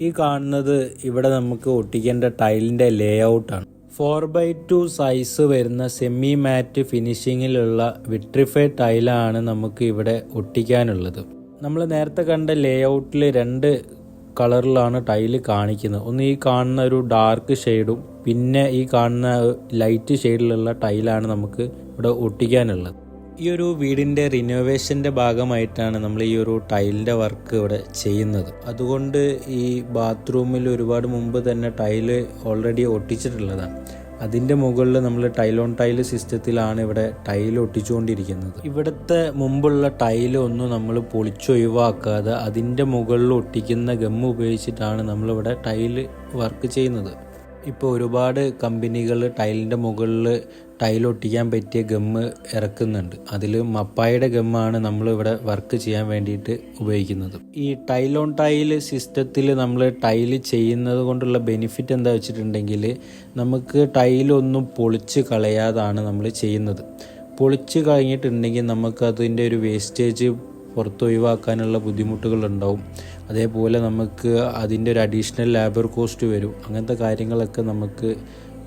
ഈ കാണുന്നത് ഇവിടെ നമുക്ക് ഒട്ടിക്കേണ്ട ടൈലിന്റെ ലേ ഔട്ടാണ് ഫോർ ബൈ ടു സൈസ് വരുന്ന സെമി മാറ്റ് ഫിനിഷിങ്ങിലുള്ള വിട്രിഫൈഡ് ടൈലാണ് നമുക്ക് ഇവിടെ ഒട്ടിക്കാനുള്ളത്. നമ്മൾ നേരത്തെ കണ്ട ലേ ഔട്ടിൽ രണ്ട് കളറിലാണ് ടൈൽ കാണിക്കുന്നത്. ഒന്ന് ഈ കാണുന്ന ഒരു ഡാർക്ക് ഷെയ്ഡും പിന്നെ ഈ കാണുന്ന ലൈറ്റ് ഷെയ്ഡിലുള്ള ടൈലാണ് നമുക്ക് ഇവിടെ ഒട്ടിക്കാനുള്ളത്. ഈ ഒരു വീടിന്റെ റിനോവേഷന്റെ ഭാഗമായിട്ടാണ് നമ്മൾ ഈ ഒരു ടൈലിന്റെ വർക്ക് ഇവിടെ ചെയ്യുന്നത്. അതുകൊണ്ട് ഈ ബാത്റൂമിൽ ഒരുപാട് മുമ്പ് തന്നെ ടൈൽ ഓൾറെഡി ഒട്ടിച്ചിട്ടുള്ളതാണ്. അതിന്റെ മുകളിൽ നമ്മൾ ടൈലോൺ ടൈൽ സിസ്റ്റത്തിലാണ് ഇവിടെ ടൈൽ ഒട്ടിച്ചുകൊണ്ടിരിക്കുന്നത്. ഇവിടുത്തെ മുമ്പുള്ള ടൈൽ ഒന്നും നമ്മൾ പൊളിച്ചൊഴിവാക്കാതെ അതിന്റെ മുകളിൽ ഒട്ടിക്കുന്ന ഗമ്മ് ഉപയോഗിച്ചിട്ടാണ് നമ്മളിവിടെ ടൈൽ വർക്ക് ചെയ്യുന്നത്. ഇപ്പോൾ ഒരുപാട് കമ്പനികൾ ടൈലിന്റെ മുകളിൽ ടൈൽ ഒട്ടിക്കാൻ പറ്റിയ ഗമ്മ് ഇറക്കുന്നുണ്ട്. അതിൽ മപ്പായുടെ ഗമ്മാണ് നമ്മൾ ഇവിടെ വർക്ക് ചെയ്യാൻ വേണ്ടിയിട്ട് ഉപയോഗിക്കുന്നത്. ഈ ടൈൽ ഓൺ ടൈൽ സിസ്റ്റത്തിൽ നമ്മൾ ടൈൽ ചെയ്യുന്നത് കൊണ്ടുള്ള ബെനിഫിറ്റ് എന്താ വെച്ചിട്ടുണ്ടെങ്കിൽ നമുക്ക് ടൈലൊന്നും പൊളിച്ച് കളയാതാണ് നമ്മൾ ചെയ്യുന്നത്. പൊളിച്ച് കഴിഞ്ഞിട്ടുണ്ടെങ്കിൽ നമുക്ക് അതിന്റെ ഒരു വേസ്റ്റേജ് പുറത്ത് ഒഴിവാക്കാനുള്ള ബുദ്ധിമുട്ടുകൾ ഉണ്ടാവും അതേപോലെ നമുക്ക് അതിന്റെ ഒരു അഡീഷണൽ ലേബർ കോസ്റ്റ് വരും. അങ്ങനത്തെ കാര്യങ്ങളൊക്കെ നമുക്ക്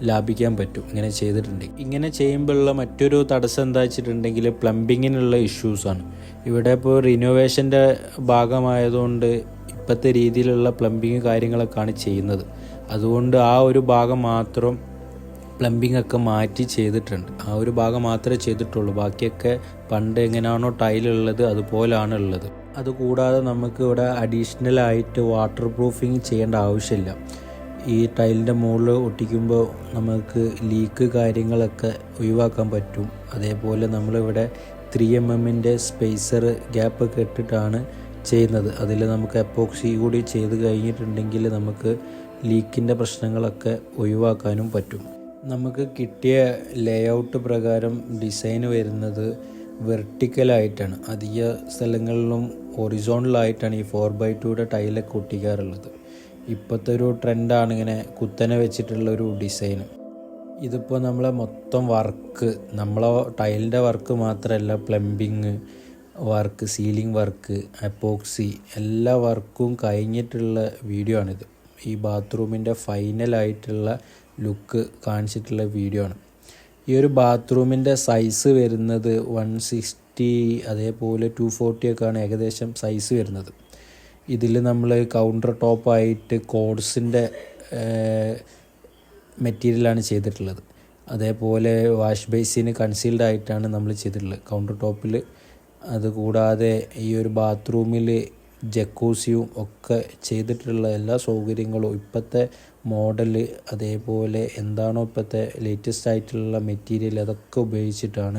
ലാഭിക്കാൻ പറ്റും. ഇങ്ങനെ ചെയ്തിട്ടുണ്ടെങ്കിൽ ഇങ്ങനെ ചെയ്യുമ്പോഴുള്ള മറ്റൊരു തടസ്സം എന്താ വെച്ചിട്ടുണ്ടെങ്കിൽ പ്ലംബിങ്ങിനുള്ള ഇഷ്യൂസാണ് ഇവിടെ ഇപ്പോൾ റിനോവേഷന്റെ ഭാഗമായതുകൊണ്ട് ഇപ്പോഴത്തെ രീതിയിലുള്ള പ്ലംബിങ് കാര്യങ്ങളൊക്കെയാണ് ചെയ്യുന്നത്. അതുകൊണ്ട് ആ ഒരു ഭാഗം മാത്രം പ്ലംബിംഗ് ഒക്കെ മാറ്റി ചെയ്തിട്ടുണ്ട്. ആ ഒരു ഭാഗം മാത്രമേ ചെയ്തിട്ടുള്ളൂ. ബാക്കിയൊക്കെ പണ്ട് എങ്ങനെയാണോ ടൈലുള്ളത് അതുപോലാണ് ഉള്ളത്. അതുകൂടാതെ നമുക്ക് ഇവിടെ അഡീഷണൽ ആയിട്ട് വാട്ടർ പ്രൂഫിങ് ചെയ്യേണ്ട ആവശ്യമില്ല. ഈ ടൈലിന്റെ മുകളിൽ ഒട്ടിക്കുമ്പോൾ നമുക്ക് ലീക്ക് കാര്യങ്ങളൊക്കെ ഒഴിവാക്കാൻ പറ്റും. അതേപോലെ നമ്മളിവിടെ ത്രീ എം എമ്മിന്റെ സ്പേസർ ഗ്യാപ്പൊക്കെ ഇട്ടിട്ടാണ് ചെയ്യുന്നത്. അതിൽ നമുക്ക് എപ്പോക്സി കൂടി ചെയ്ത് കഴിഞ്ഞിട്ടുണ്ടെങ്കിൽ നമുക്ക് ലീക്കിന്റെ പ്രശ്നങ്ങളൊക്കെ ഒഴിവാക്കാനും പറ്റും. നമുക്ക് കിട്ടിയ ലേഔട്ട് പ്രകാരം ഡിസൈൻ വരുന്നത് വെർട്ടിക്കലായിട്ടാണ് അധിക സ്ഥലങ്ങളിലും ഒറിസോണലായിട്ടാണ് ഈ ഫോർ ബൈ ടുയുടെ ടൈലൊക്കെ ഒട്ടിക്കാറുള്ളത്. ഇപ്പോഴത്തെ ഒരു ട്രെൻഡാണ് ഇങ്ങനെ കുത്തനെ വെച്ചിട്ടുള്ള ഒരു ഡിസൈൻ ഇതിപ്പോൾ നമ്മളെ മൊത്തം വർക്ക് നമ്മളെ ടൈലിന്റെ വർക്ക് മാത്രമല്ല plumbing work ceiling work epoxy എല്ലാ വർക്കും കഴിഞ്ഞിട്ടുള്ള വീഡിയോ ആണിത്. ഈ ബാത്റൂമിന്റെ ഫൈനലായിട്ടുള്ള ലുക്ക് കാണിച്ചിട്ടുള്ള വീഡിയോ ആണ്. ഈ ഒരു ബാത്റൂമിന്റെ സൈസ് വരുന്നത് വൺ സിക്സ്റ്റി അതേപോലെ ടു ഫോർട്ടി ഒക്കെയാണ് ഏകദേശം സൈസ് വരുന്നത്. ഇതിൽ നമ്മൾ കൗണ്ടർ ടോപ്പായിട്ട് കോഡ്സിന്റെ മെറ്റീരിയലാണ് ചെയ്തിട്ടുള്ളത്. അതേപോലെ വാഷ് ബേസിന് കൺസീൽഡ് ആയിട്ടാണ് നമ്മൾ ചെയ്തിട്ടുള്ളത്. കൗണ്ടർ ടോപ്പിൽ അതുകൂടാതെ ഈ ഒരു ബാത്റൂമിൽ ജക്കൂസിയും ഒക്കെ ചെയ്തിട്ടുള്ള എല്ലാ സൗകര്യങ്ങളും ഇപ്പോഴത്തെ മോഡൽ അതേപോലെ എന്താണോ ഇപ്പോഴത്തെ ലേറ്റസ്റ്റ് ആയിട്ടുള്ള മെറ്റീരിയൽ അതൊക്കെ ഉപയോഗിച്ചിട്ടാണ്